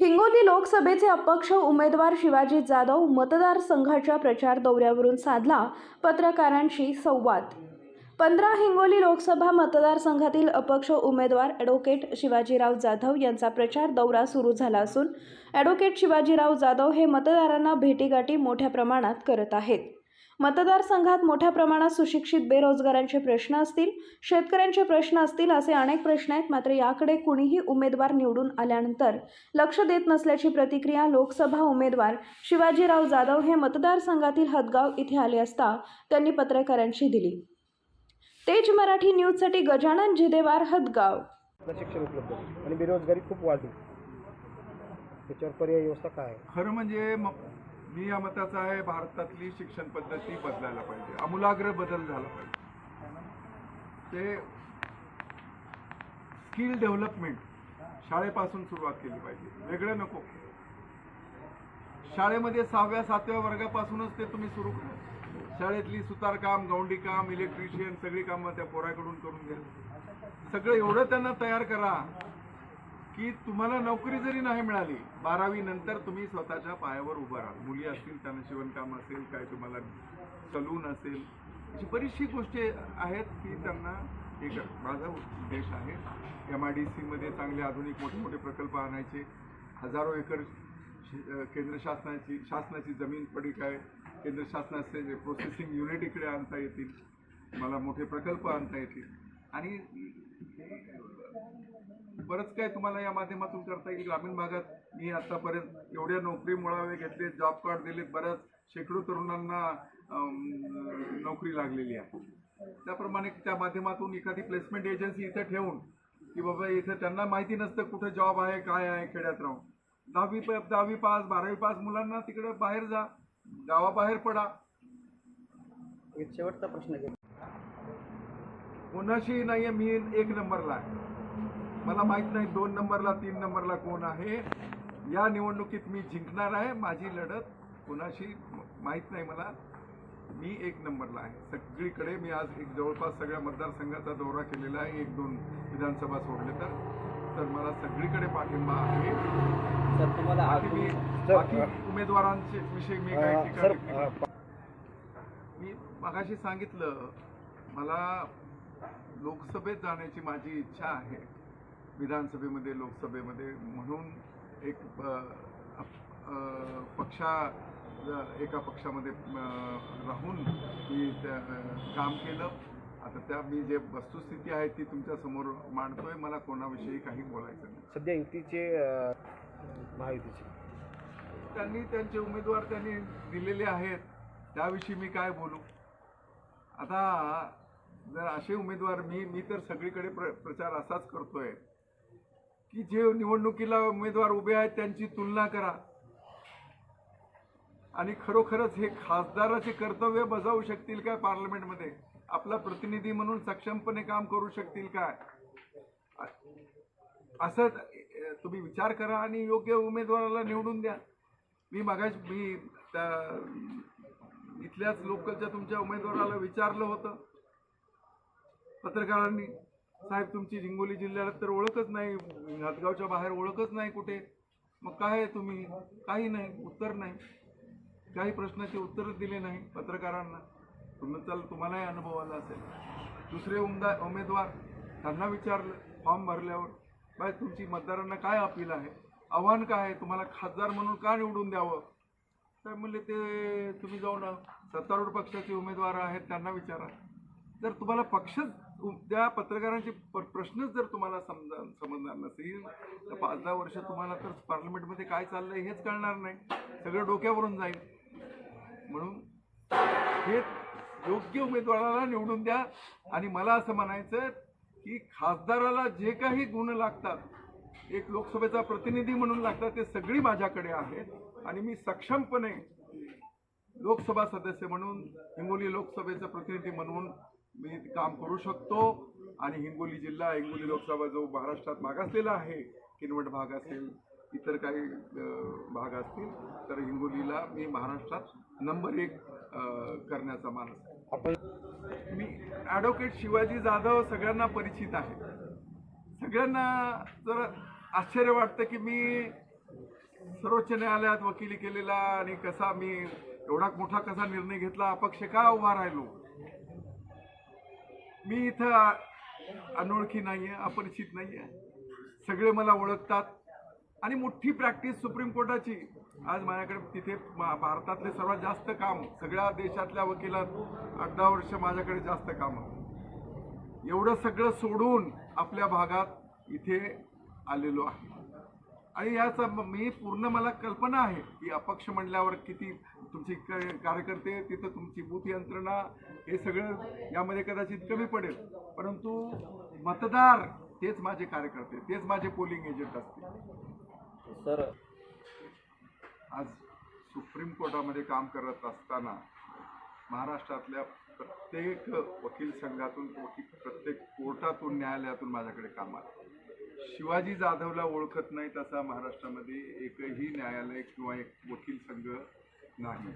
हिंगोली लोकसभेचे अपक्ष उमेदवार शिवाजी जाधव मतदारसंघाच्या प्रचार दौऱ्यावरून साधला पत्रकारांशी संवाद. पंधरा हिंगोली लोकसभा मतदारसंघातील अपक्ष उमेदवार ॲडव्होकेट शिवाजीराव जाधव यांचा प्रचार दौरा सुरू झाला असून ॲडव्होकेट शिवाजीराव जाधव हे मतदारांना भेटीगाठी मोठ्या प्रमाणात करत आहेत. मतदारसंघात मोठ्या प्रमाणात सुशिक्षित बेरोजगारांचे प्रश्न असतील शेतकऱ्यांचे प्रश्न असतील असे अनेक प्रश्न आहेत. मात्र याकडे कुणीही उमेदवार निवडून आल्यानंतर लक्ष देत नसल्याची प्रतिक्रिया लोकसभा उमेदवार शिवाजीराव जाधव हे मतदारसंघातील हदगाव इथे आले असता त्यांनी पत्रकारांशी दिली. तेज मराठी न्यूजसाठी गजानन जिदेवार हदगाव. शिक्षण उपलब्ध. आणि बेरोजगारी खूप वाढली. त्याच्यावर पर्याय व्यवस्था काय खरं म्हणजे मी या मताचा आहे भारतातली शिक्षण पद्धती बदलायला पाहिजे. आमूलाग्र बदल झाला पाहिजे. ते स्किल डेव्हलपमेंट शाळेपासून सुरुवात केली पाहिजे. वेगळं नको. शाळेमध्ये सहाव्या सातव्या वर्गापासूनच ते तुम्ही सुरू करा. शाळेतली सुतारकाम गौंडीकाम इलेक्ट्रिशियन सगळी कामं त्या पोराकडून करून घ्या. सगळं एवढं त्यांना तयार करा. की तुम्हाला नोकरी जरी नाही मिळाली बारावी नंतर तुम्ही स्वतःच्या पायावर उभं राहा. मुली असतील त्यांना शिवणकाम असेल काय तुम्हाला सलून असेल अशी बरीचशी गोष्टी आहेत की त्यांना हे कर माझा उद्देश आहे एम आय डी सीमध्ये चांगले आधुनिक मोठे मोठे प्रकल्प आणायचे. हजारो एकर केंद्र शासनाची शासनाची जमीन पडीक आहे. केंद्र शासनाचे प्रोसेसिंग युनिट इकडे आणता येतील. मला मोठे प्रकल्प आणता येतील. आणि बरंच काय तुम्हाला या माध्यमातून करता येईल. ग्रामीण भागात मी आतापर्यंत एवढ्या नोकरी मुळावे घेतले जॉब कार्ड दिलेत बऱ्याच शेकडो तरुणांना नोकरी लागलेली आहे. त्याप्रमाणे त्या माध्यमातून एखादी प्लेसमेंट एजन्सी इथं ठेवून की बाबा इथं त्यांना माहिती नसतं कुठं जॉब आहे काय आहे खेड्यात राहून. दहावी प- दहावी पास बारावी पास मुलांना तिकडे बाहेर जा गावाबाहेर पडा. शेवटचा प्रश्न कोणाशी नाहीये मी एक नंबरला आहे. मला माहीत नाही दोन नंबरला तीन नंबरला कोण आहे. या निवडणुकीत मी जिंकणार आहे. माझी लढत कोणाशी माहीत नाही मला. मी एक नंबरला आहे. सगळीकडे मी आज एक जवळपास सगळ्या मतदारसंघाचा दौरा केलेला आहे. एक दोन विधानसभा सोडले तर. तर मला सगळीकडे पाठिंबा आहे. सर तुम्हाला बाकी मी बाकी उमेदवारांचे विषयी मी टिप्पणी अं, मी मगाशी सांगितलं मला लोकसभेत जाण्याची माझी इच्छा आहे. विधानसभेमध्ये लोकसभेमध्ये म्हणून एक पक्षा एका पक्षामध्ये राहून मी काम केलं. आता त्या मी जे वस्तुस्थिती आहे ती तुमच्यासमोर मांडतोय मला कोणाविषयी काही बोलायचं नाही. सध्या युतीचे महायुतीचे. त्यांनी त्यांचे उमेदवार त्यांनी दिलेले आहेत त्याविषयी मी काय बोलू? आता जर असे उमेदवार मी मी तर सगळीकडे प्र प्रचार असाच करतोय. की जे निवडणुकीला उमेदवार उभे आहेत त्यांची तुलना करा. आणि खरोखरच हे खासदाराचे कर्तव्य बजावू शकतील काय पार्लमेंटमध्ये? आपला प्रतिनिधी म्हणून सक्षमपणे काम करू शकतील काय? असं तुम्ही विचार करा आणि योग्य उमेदवाराला निवडून द्या. मी मगाश मी त्या इथल्याच लोकलच्या तुमच्या उमेदवाराला विचारलं होतं पत्रकारांनी. साहेब तुमची हिंगोली जिल्ह्याला तर ओळखच नाही. हातगावच्या बाहेर ओळखच नाही कुठे. मग काय आहे तुम्ही? काही नाही उत्तर नाही. काही प्रश्नाचे उत्तर दिले नाही पत्रकारांना. तुम्ही चल तुम्हालाही अनुभव आला असेल. दुसरे उमदा उमेदवार त्यांना विचारलं फॉर्म भरल्यावर. बाय तुमची मतदारांना काय अपील आहे? आव्हान काय आहे? तुम्हाला खासदार म्हणून का निवडून द्यावं? तर म्हणले ते तुम्ही जाऊन सत्तारूढ पक्षाचे उमेदवार आहेत त्यांना विचारा. जर तुम्हाला पक्षच त्या पत्रकारांचे प्रश्नच जर तुम्हाला समजा समजणार नसेल तर पाच दहा वर्ष तुम्हाला तर पार्लमेंटमध्ये काय चाललंय हेच कळणार नाही. सगळं डोक्यावरून जाईल. म्हणून हे योग्य उमेदवाराला निवडून द्या आणि मला असं म्हणायचं की खासदाराला जे काही गुण लागतात एक लोकसभेचा प्रतिनिधी म्हणून लागतात ते सगळी माझ्याकडे आहेत. आणि मी सक्षमपणे लोकसभा सदस्य म्हणून हिंगोली लोकसभेचं प्रतिनिधी म्हणून मी काम करू शकतो. आणि हिंगोली जिल्हा हिंगोली लोकसभा जो महाराष्ट्रात मागासलेला आहे किनवट भाग असेल इतर काही भाग असतील तर हिंगोलीला मी महाराष्ट्रात नंबर एक करण्याचा मानस आहे. आपण मी ॲडव्होकेट शिवाजी जाधव सगळ्यांना परिचित आहे. सगळ्यांना जर आश्चर्य वाटतं की मी सर्वोच्च न्यायालयात वकिली केलेला आणि कसा मी एवढा मोठा कसा निर्णय घेतला अपक्ष का उभा राहिलो? मी इथं अनोळखी नाही आहे अपरिचित नाही आहे सगळे मला ओळखतात. आणि मोठी प्रॅक्टिस सुप्रीम कोर्टाची. आज माझ्याकडे तिथे मा- भारतातले सर्वात जास्त काम सगळ्या देशातल्या वकिलात आठ दहा वर्ष माझ्याकडे जास्त काम एवढं सगळं सोडून आपल्या भागात इथे आलेलो आहे. आणि याचा मी पूर्ण मला कल्पना आहे की अपक्ष म्हणल्यावर किती तुमची कार्यकर्ते तिथं तुमची बूथ यंत्रणा हे सगळं यामध्ये कदाचित कमी पडेल. परंतु मतदार तेच माझे कार्यकर्ते तेच माझे पोलिंग एजंट असतील. सर आज सुप्रीम कोर्टामध्ये काम करत असताना महाराष्ट्रातल्या प्रत्येक वकील संघातून वकील प्रत्येक कोर्टातून न्यायालयातून माझ्याकडे काम आलं. शिवाजी जाधवला ओळखत नाही तसा महाराष्ट्रामध्ये एकही न्यायालय किंवा एक वकील संघ नाही.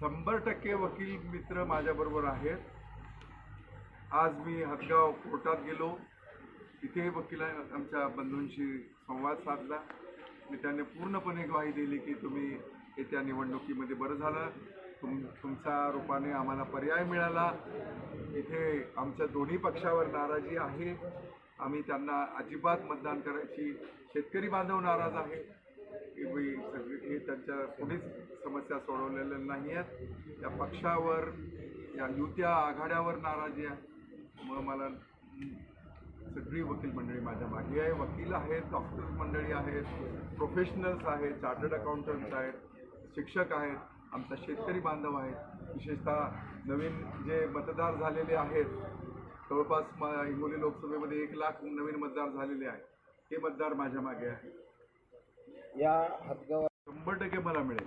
शंभर टक्के वकील मित्र माझ्याबरोबर आहेत. आज मी हदगाव कोर्टात गेलो. तिथे वकिला आमच्या बंधूंशी संवाद साधला. मी त्यांनी पूर्णपणे ग्वाही दिली की तुम्ही येत्या निवडणुकीमध्ये बरं झालं. तुम तुमच्या रूपाने आम्हाला पर्याय मिळाला. इथे आमच्या दोन्ही पक्षावर नाराजी आहे. आम्ही त्यांना अजिबात मतदान करायची शेतकरी बांधव नाराज आहे. की बाई सगळी हे त्यांच्या कोणीच समस्या सोडवलेल्या नाही आहेत. या पक्षावर या युत्या आघाड्यावर नाराजी आहे. मग मला सगळी वकील मंडळी माझ्या मागे आहे. वकील आहेत डॉक्टर मंडळी आहेत प्रोफेशनल्स आहेत चार्टर्ड अकाउंटंट्स आहेत शिक्षक आहेत आमचा शेतकरी बांधव आहेत विशेषतः नवीन जे मतदार झालेले आहेत जवळपास म हिंगोली लोकसभेमध्ये एक लाख नवीन मतदार झालेले आहेत. ते मतदार माझ्या मागे आहे. या हदगाव शंभर टक्के मला मिळेल.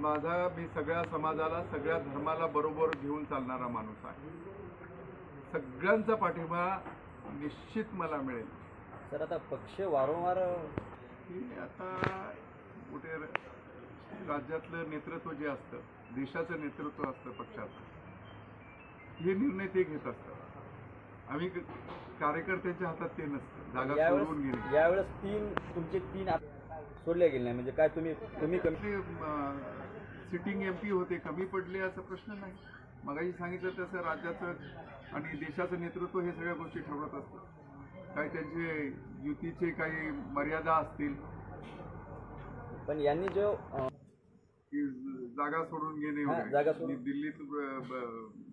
माझा मी सगळ्या समाजाला सगळ्या धर्माला बरोबर घेऊन चालणारा माणूस आहे. सगळ्यांचा पाठिंबा निश्चित मला मिळेल. सर आता पक्ष वारंवार आता कुठे राज्यातलं नेतृत्व जे असतं देशाचं नेतृत्व असतं पक्षाचं हे निर्णय ते घेत असतात. आम्ही कार्यकर्त्यांच्या हातात ते नसतं. जागा सोडवून घेणे. यावेळेस तीन तुमचे तीन आप- सोडले गेले नाही. म्हणजे काय तुम्ही तुम्ही कमी सिटिंग एम पी होते कमी पडले असा प्रश्न नाही. मगाशी सांगितलं तसं राज्याचं आणि देशाचं नेतृत्व हे सगळ्या गोष्टी ठरवत असतं. काही त्यांचे युतीचे काही मर्यादा असतील. पण यांनी जो की जागा सोडून घेणे. जागा मी दिल्लीत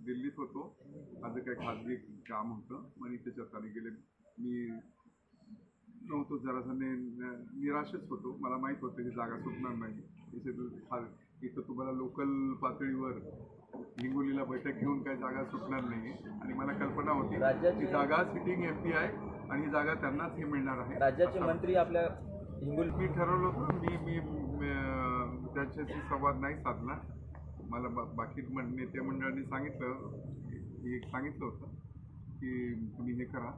दिल्लीत होतो. माझं काही खाजगी काम होतं. आणि त्याच्यात गेले. मी नव्हतो जरासं निराशच होतो. मला माहीत होतं की जागा सुटणार नाही. इथे तू- खा- इथं तुम्हाला लोकल पातळीवर हिंगोलीला बैठक घेऊन काही जागा सुटणार नाही आणि मला कल्पना होती राज्याची- की जागा सिटिंग एम पी आहे आणि ही जागा त्यांनाच हे मिळणार आहे. राज्याचे मंत्री आपल्या हिंगोली मी ठरवलं होतं मी मी त्यांच्याशी संवाद नाही साधला. मला बा बाकी मं- नेते मंडळांनी सांगितलं सांगितलं होतं की तुम्ही हे करा.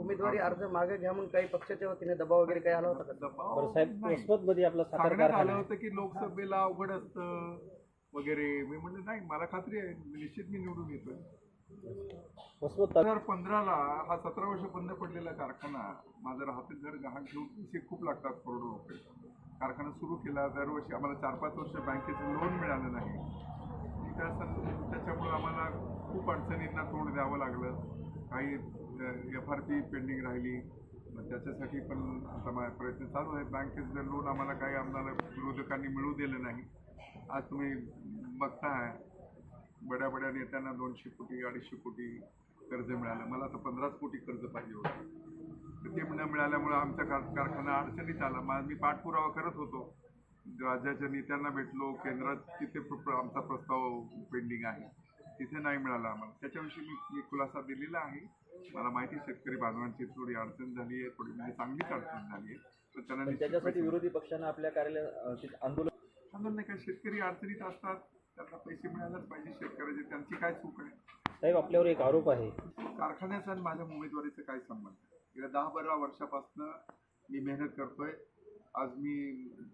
उमेदवारी अर्ज मागे घ्या म्हणून काही पक्षाच्या वतीने दबाव वगैरे काही आला होता का? दबाव साहेब नाही. वसमतमध्ये आपला साखर सांगण्यात कारखाना आहे. होतं की लोकसभेला अवघड असतं वगैरे. मी म्हणलं नाही मला खात्री आहे. निश्चित मी निवडून येतोय. वसमत दोन तालुका हजार पंधराला हा सतरा वर्ष बंद पडलेला कारखाना माझं राहते घर गहाण घेऊन पैसे खूप लागतात करोडो रुपये. कारखाना सुरू केला दरवर्षी आम्हाला चार पाच वर्ष बँकेचं लोन मिळालं नाही. आणि त्या सं- त्याच्यामुळं आम्हाला खूप अडचणींना तोंड द्यावं लागलं. काही एफ आर पी पेंडिंग राहिली. मग त्याच्यासाठी पण आता माझा प्रयत्न चालू आहे. बँकेचं लोन आम्हाला काही आम्हाला विरोधकांनी मिळू दिलं नाही. आज तुम्ही बघताय बड्या बड्या नेत्यांना दोनशे कोटी अडीचशे कोटी कर्ज मिळालं. मला तर पंधराच कोटी कर्ज पाहिजे होतं. तर ते न मिळाल्यामुळं आमचा कार कारखाना अडचणीत आला. मा मी पाठपुरावा करत होतो. राज्याच्या नेत्यांना भेटलो. केंद्रात तिथे प्र- आमचा प्रस्ताव पेंडिंग आहे. तिथे नाही मिळाला आम्हाला. त्याच्याविषयी मी मी खुलासा दिलेला आहे. मला माहिती आहे शेतकरी बांधवांची थोडी अडचण झाली आहे थोडी म्हणजे चांगलीच अडचण झाली आहे. पण त्यांना त्याच्यासाठी विरोधी पक्षानं आपल्या तिथे आंदोलन सांगत नाही का शेतकरी अडचणीत असतात त्यांना पैसे मिळायलाच पाहिजे शेतकऱ्याचे त्यांची काय चूक आहे? साहेब आपल्यावर एक आरोप आहे. कारखान्याचा आणि माझ्या उमेदवारीचा काय संबंध गेल्या दहा बारा वर्षापासून मी मेहनत करतोय. आज मी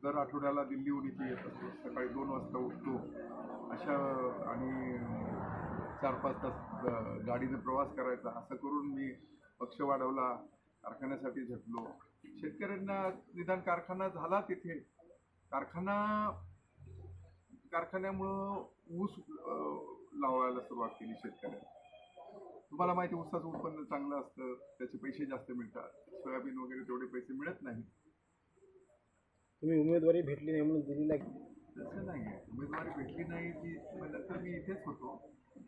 दर आठवड्याला दिल्लीहून इथे येत असतो. सकाळी दोन वाजता उठतो. अशा आणि चार पाच तास गाडीने प्रवास करायचा असं करून मी पक्ष वाढवला कारखान्यासाठी झटलो. शेतकऱ्यांना निदान कारखाना झाला तिथे. कारखाना कारखान्यामुळं ऊस लावायला सुरुवात केली शेतकऱ्यांनी. तुम्हाला माहिती ऊसाचं उत्पन्न चांगलं असतं त्याचे पैसे जास्त मिळतात. सोयाबीन वगैरे तेवढे पैसे मिळत नाही. तुम्ही उमेदवारी भेटली नाही म्हणून दिलेला तसं नाही आहे उमेदवारी भेटली नाही की म्हणजे तर मी इथेच होतो.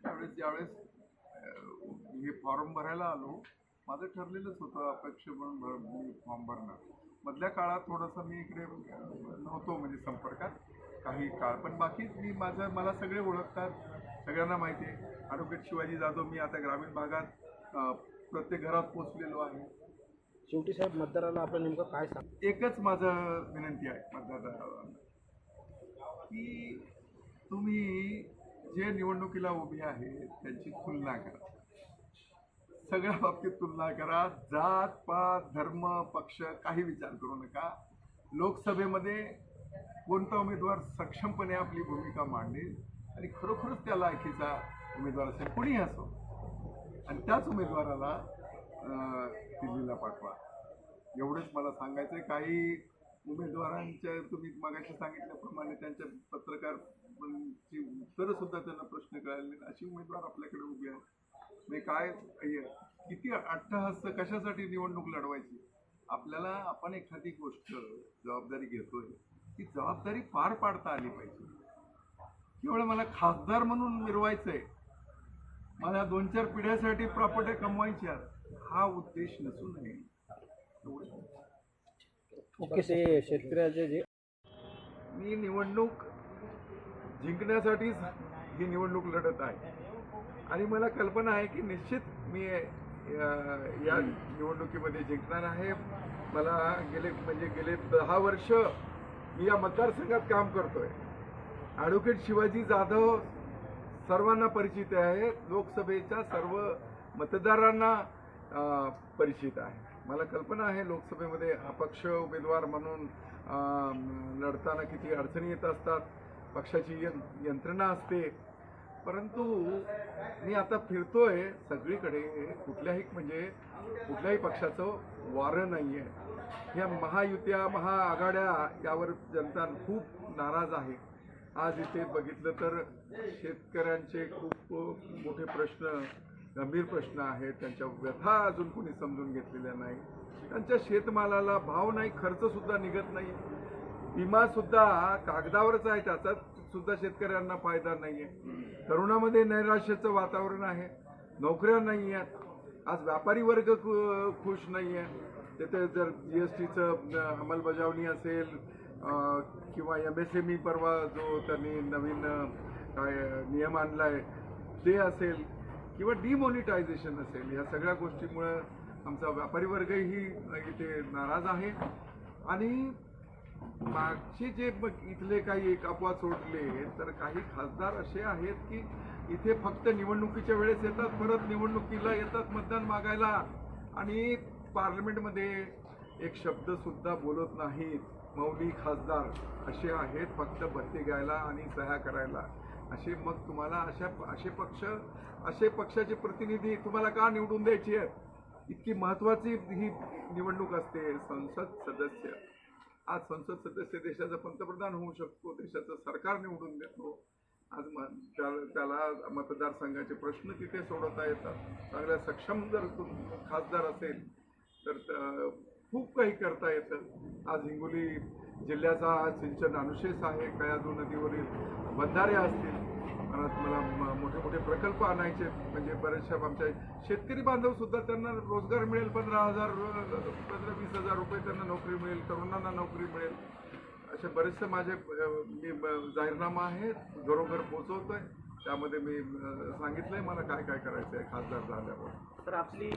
त्यावेळेस ज्यावेळेस हे फॉर्म भरायला आलो. माझं ठरलेलंच होतं अपेक्ष म्हणून भर मी फॉर्म भरणार. मधल्या काळात थोडंसं मी इकडे नव्हतो म्हणजे संपर्कात. काही काळ पण बाकी मी माझं मला सगळे ओळखतात. सगळ्यांना माहिती आहे. ॲडव्होकेट शिवाजी जाधव मी आता ग्रामीण भागात प्रत्येक घरात पोचलेलो आहे. शेवटी साहेब मतदाराला आपलं नेमकं काय सांग एकच माझं विनंती आहे मतदारांना की तुम्ही जे निवडणुकीला उभी आहे त्यांची तुलना करा. सगळ्या बाबतीत तुलना करा. जात पात धर्म पक्ष काही विचार करू नका. लोकसभेमध्ये कोणता उमेदवार सक्षमपणे आपली भूमिका मांडेल आणि खरोखरच त्या लायकीचा उमेदवार असेल कुणीही असो. आणि त्याच उमेदवाराला दिल्लीला पाठवा. एवढंच मला सांगायचं आहे काही उमेदवारांच्या तुम्ही मागाशी सांगितल्याप्रमाणे त्यांच्या पत्रकार ची उत्तरं सुद्धा त्यांना प्रश्न कळाले. अशी उमेदवार आपल्याकडे उभी आहेत. मी काय किती अट्टहास कशासाठी निवडणूक लढवायची? आपल्याला आपण एखादी गोष्ट जबाबदारी घेतोय ती जबाबदारी पार पाडता आली पाहिजे. केवळ मला खासदार म्हणून मिरवायचंय. मला दोन चार पिढ्यासाठी प्रॉपर्टी कमवायच्या हा उद्देश नसू नये एवढंच. ओके ते शेतकऱ्याचे जे मी निवडणूक जिंकण्यासाठीच ही निवडणूक लढत आहे. आणि मला कल्पना आहे की निश्चित मी या निवडणुकीमध्ये जिंकणार आहे. मला गेले म्हणजे गेले दहा वर्ष मी या मतदारसंघात काम करतोय. ॲडव्होकेट शिवाजी जाधव सर्वांना परिचित आहे. लोकसभेच्या सर्व मतदारांना परिचित आहे. मला कल्पना आहे लोकसभेमध्ये अपक्ष उमेदवार म्हणून लढताना किती अडचणी येत असतात. पक्षाची यंत्रणा असते. परंतु मी आता फिरतोय सगळीकडे. कुठल्याही म्हणजे कुठल्याही पक्षाचं वारं नाही आहे या महायुत्या महाआघाड्या यावर जनता खूप नाराज आहे. आज इथे बघितलं तर शेतकऱ्यांचे खूप मोठे प्रश्न गंभीर प्रश्न आहेत. त्यांच्या व्यथा अजून कोणी समजून घेतलेल्या नाही. त्यांच्या शेतमालाला भाव नाही खर्चसुद्धा निघत नाही. विमा सुद्धा कागदावरच आहे त्याचा. सुद्धा शेतकऱ्यांना फायदा नाही आहे तरुणामध्ये नैराश्याचं वातावरण आहे. नोकऱ्या नाही आहेत आज व्यापारी वर्ग खुश नाही आहे तिथे जर जी एस टीचं अंमलबजावणी असेल किंवा एम एस एम ई परवा जो त्यांनी नवीन काय नियम आणला आहे ते असेल किंवा डिमॉनिटायझेशन असेल या सगळ्या गोष्टीमुळं आमचा व्यापारी वर्गही इथे नाराज आहे. आणि मागचे जे इथले काही एक अपवाद सोडले तर काही खासदार असे आहेत की इथे फक्त निवडणुकीच्या वेळेस येतात परत निवडणुकीला येतात मतदान मागायला. आणि पार्लमेंटमध्ये एक शब्द सुद्धा बोलत नाहीत. मौली खासदार असे आहेत फक्त बत्ती घ्यायला आणि सह्या करायला. असे मग तुम्हाला अशा असे पक्ष असे पक्षाचे प्रतिनिधी तुम्हाला का निवडून द्यायची आहेत? इतकी महत्वाची ही निवडणूक असते संसद सदस्य. आज संसद सदस्य देशाचा पंतप्रधान होऊ शकतो देशाचं सरकार निवडून देतो. आज म- त्या- त्याला मतदारसंघाचे प्रश्न तिथे सोडवता येतात. चांगल्या सक्षम जर तुम- खासदार असेल तर खूप काही करता येतं. आज हिंगोली जिल्ह्याचा सिंचन अनुशेष आहे कयाधू नदीवरील बंधारे असतील परत मला म- मोठे मोठे प्रकल्प आणायचे म्हणजे बऱ्याचशा आमच्या शेतकरी बांधव सुद्धा त्यांना रोजगार मिळेल पंधरा हजार पंधरा वीस हजार रुपये त्यांना नोकरी मिळेल तरुणांना नोकरी मिळेल. असे बरेचसे माझे मी ब- जाहीरनामा आहे घरोघर पोचवतोय त्यामध्ये मी सांगितलंय मला काय काय करायचं आहे खासदार झाल्यावर. तर आपली